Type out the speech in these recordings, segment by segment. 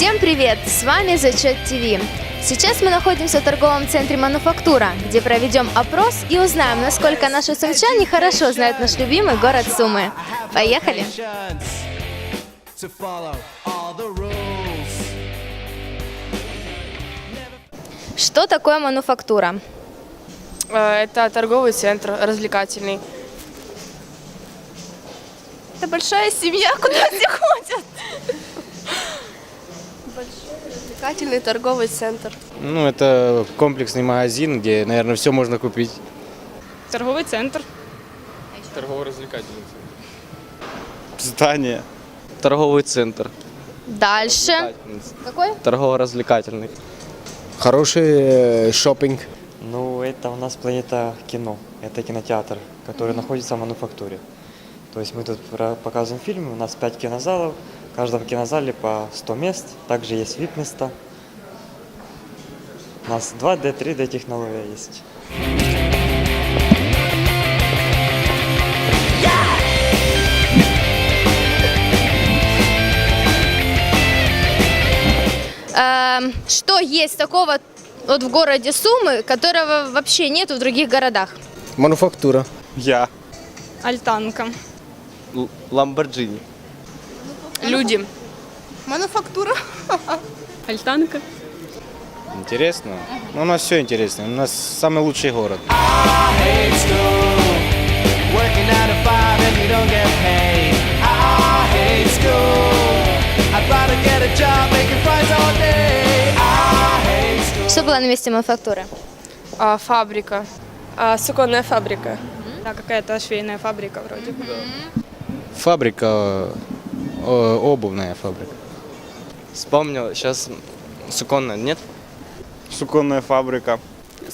Всем привет! С вами Зачет ТВ. Сейчас мы находимся в торговом центре «Мануфактура», где проведем опрос и узнаем, насколько наши сумчане хорошо знают наш любимый город Сумы. Поехали! Что такое мануфактура? Э, Это торговый центр развлекательный. Это большая семья, куда все ходят. Большой развлекательный торговый центр. Ну, это комплексный магазин, где, наверное, все можно купить. Торговый центр. Торгово-развлекательный Здание. Торговый центр. Дальше. Какой? Торгово-развлекательный. Хороший э, шопинг. Ну, это у нас планета кино. Это кинотеатр, который находится в мануфактуре. То есть мы тут показываем фильмы, у нас 5 кинозалов, в каждом кинозале по 100 мест, также есть VIP-места. У нас 2D, 3D технология есть. Эм, что есть такого вот в городе Сумы, которого вообще нет в других городах? Мануфактура. Я. Альтанка. Ламборджини. Люди. Альтанка. Интересно. Ну, у нас все интересно. У нас самый лучший город. Что было на месте мануфактуры? А, фабрика. А, суконная фабрика. Да, какая-то швейная фабрика вроде. Фабрика, э, обувная фабрика. Вспомнил, сейчас суконная, нет? Суконная фабрика.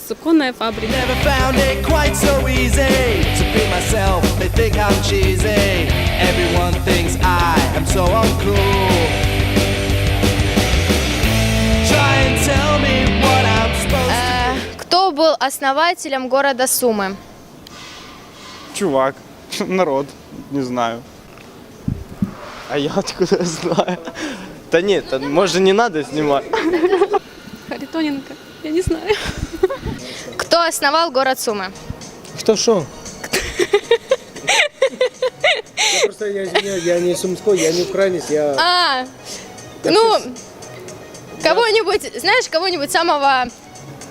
Суконная фабрика. Э, кто был основателем города Сумы? Чувак. Народ. Не знаю. А я откуда знаю? Да нет, да, может не надо снимать. Харитоненко. Я не знаю. Кто основал город Сумы? Кто шо? Я просто, я извиняюсь, я не сумской, я не украинец, я... А, ну, кого-нибудь, знаешь, кого-нибудь самого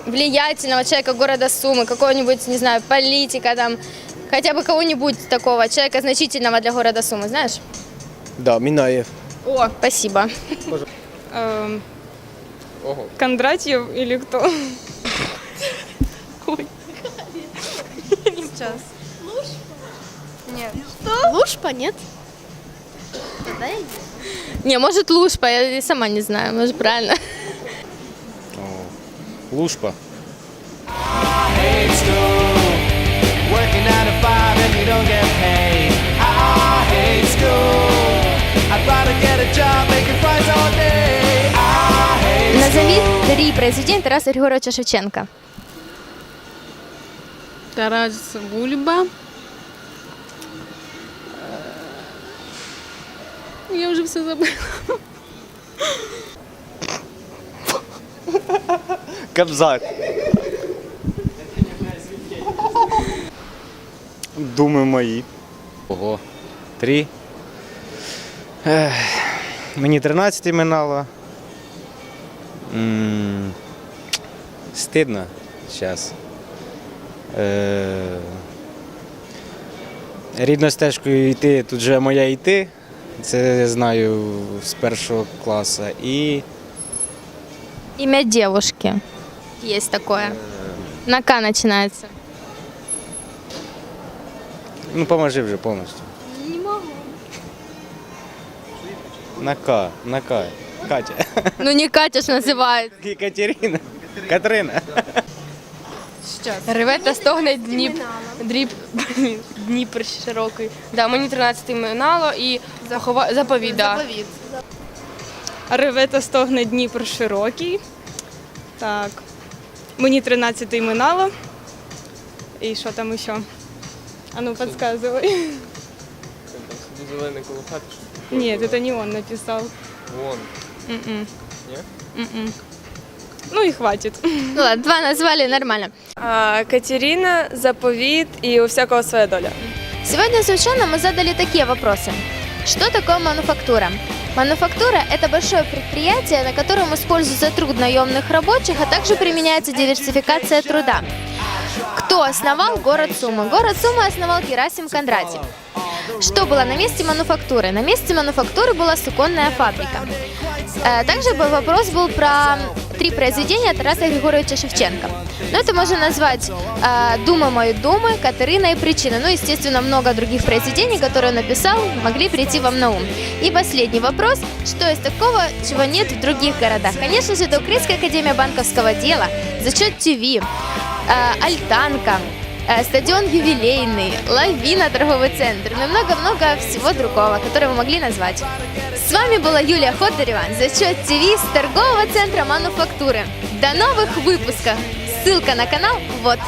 влиятельного человека города Сумы, какого-нибудь, не знаю, политика там, хотя бы кого-нибудь такого человека значительного для города Сумы, знаешь? Да, Минаев. О, спасибо. Эм, Кондратьев или кто? Лушпа, нет? Не, может Лушпа, я и сама не знаю, может правильно. Лушпа. Назови три произведения Тараса Григоровича Шевченка. Тарас Бульба. Э, Я уже все забыла. Кобзар. Думи мої. Ого. Три. Ех, Мені 13 минало. М, Стидно зараз. Е, Рідною стежкою йти, тут вже моя йти. Це я знаю з першого класу. І Имя девушки. Есть такое. На К начинается. ну поможи вже повністю. Не могу. На К, на К. Катя. Ну не Катя ж называют. Катерина. Катерина. Реве та стогне Дніп... Дріб... Дніпр широкий. Да, мені 13 минало і захова... заповіт. Да. Реве та стогне Дніпр широкий. Так. Мені 13 минало. І що там ще? А ну, подсказывай. Зеленый коло хаты, что Нет, это не он написал. Вон. М-м. М-м. Ну и хватит. Ну ладно, два назвали нормально. Катерина, заповіт і у всякого своя доля. Сегодня с ученым мы задали такие вопросы. Что такое мануфактура? Мануфактура – это большое предприятие, на котором используется труд наемных рабочих, а также применяется диверсификация труда. Кто основал город Сумы? Город Сумы основал Герасим Кондратий. Что было на месте мануфактуры? На месте мануфактуры была суконная фабрика. Э, Также был вопрос был про три произведения Тараса Григорьевича Шевченко. Ну, это можно назвать э, «Дума мои думы», «Катерина» и «Причина». Ну, естественно, много других произведений, которые он написал, могли прийти вам на ум. И последний вопрос. Что из такого, чего нет в других городах? Конечно же, это Украинская академия банковского дела, зачет ТВ, э, Альтанка, стадион юбилейный, Лавина торговый центр, ну много-много всего другого, которое вы могли назвать. С вами была Юлия Ходырева, зачет ТВ с торгового центра мануфактуры. До новых выпусков! Ссылка на канал вот.